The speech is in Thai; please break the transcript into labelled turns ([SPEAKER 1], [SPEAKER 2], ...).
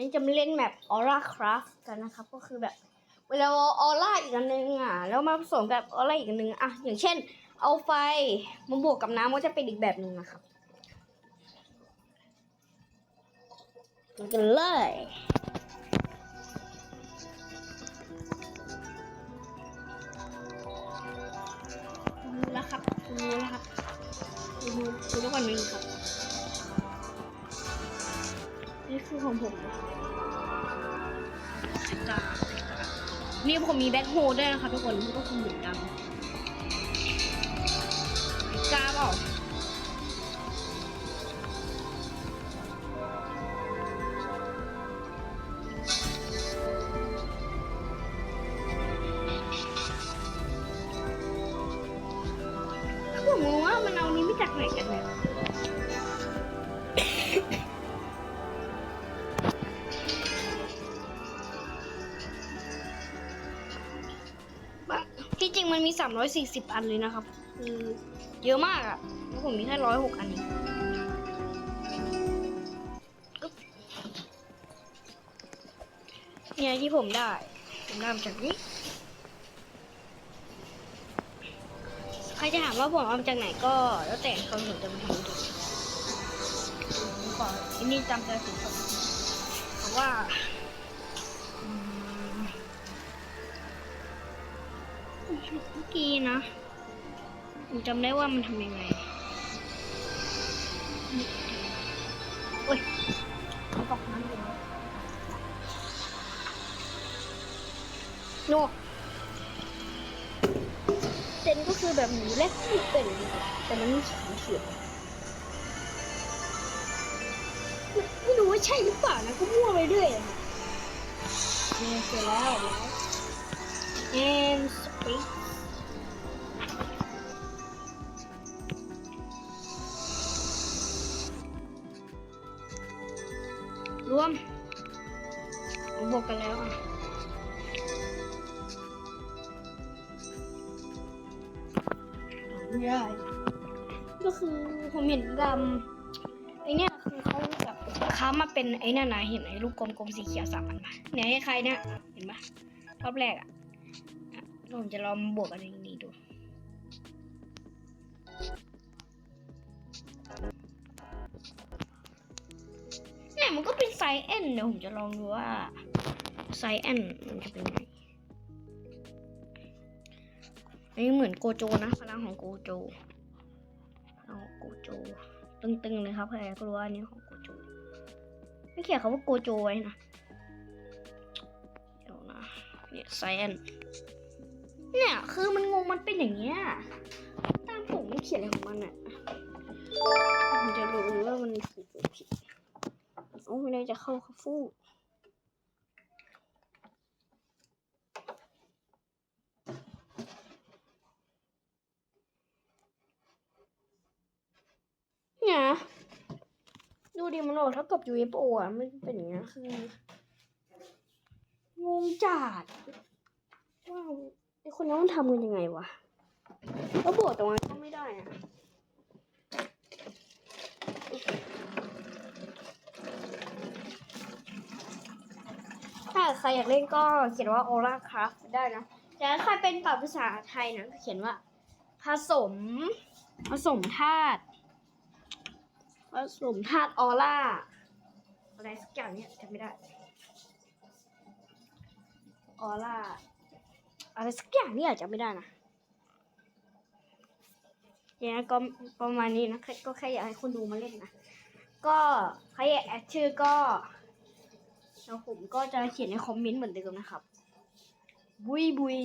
[SPEAKER 1] วันนี้จะมาเล่นแมปออร่าคราฟกันนะครับ ก็คือแบบเวลาออร่าอีกอันนึงอะ แล้วมาผสมกับออร่าอีกอันนึงอะ อย่างเช่น เอาไฟมาบวกกับน้ำก็จะเป็นอีกแบบหนึ่งนะครับดูกันเลยดูแล้วครับดูแล้วครับดูดูดูทุกคนเลยครับ คือของผมกานี่ผมมีแบ็คโฮลด้วยนะครับทุกคนก็คือเหมือนกันกาเปล่าผมงงว่ามันเอานี้ไมาจากไหนกันเนี่ย ที่จริงมันมี 340 อันเลยนะครับ คือเยอะมากอะแล้วผมมีแค่ร้อยหกอันเองเนี่ยที่ผมได้ ผมได้มาจากนี้ ใครจะถามว่าผมเอามาจากไหนก็ แล้วแต่เขาผมจะมาทำดูผมขออันนี้จำใจถึงผมเพราะว่า เมื่อกี้นะผมจำได้ว่ามันทำยังไงโอ้ยเอาตกน้ำเลยโนเซนก็คือแบบหมูแรกที่เป็นแต่มันมีสองเขียวไม่รู้ว่าใช่หรือเปล่านะก็มั่วไปเรื่อยอะค่ะเนี่ยเสร็จแล้วแล้ว รวมผมบอกกันแล้วอะไม่ได้ก็คือผมเห็นดำไอเนี่ยคือเขาแบบค้ามาเป็นไอ้นั่นนะเห็นไอ้ลูกกลมๆสีเขียวสามอันปะเนี่ยให้ใครเนี่ยเห็นปะรอบแรกอะอะผมจะลองบวกอันนี้ดูเนี่ย มันเป็นไซส์ n เดี๋ยวผมจะลองดูว่าไซส์ n มันจะเป็นไงอันนี้เหมือนโกโจนะพลังของโกโจพลังของโกโจ ตึงๆเลยครับใครก็รู้ว่าอันนี้ของโกโจ ไม่เขียนคำว่าโกโจไว้นะเดี๋ยวนะเนี่ยไซส์ n เนี่ยคือมันงงมันเป็นอย่างเงี้ยตามผมมันเขียนอะไรของมันอะ โอ้ไม่ได้จะเข้าคาฟูเนี่ยดูดิมันโหลดเท่ากับ UFO อะมันเป็นอย่างเงี้ยคืองงจัดว้าวไอคนนั้นมันทำกันยังไงวะแล้วโบวกตรงนั้นก็ไม่ได้อะ ใครอยากเล่นก็เขียนว่า Aura Craft ได้นะ แต่ถ้าใครเป็นปรับภาษาไทยนะก็เขียนว่า ผสม ผสมธาตุผสมธาตุออร่าอะไรสักอย่างเนี่ยจำไม่ได้ออร่าอะไรสักอย่างเนี่ยจำไม่ได้นะเนี่ยก็ประมาณนี้นะก็แค่อยากให้คนดูมาเล่นนะ ก็ใครอยากแอดชื่อก็ แล้วผมก็จะเขียนในคอมเมนต์เหมือนเดิมนะครับ บุยบุย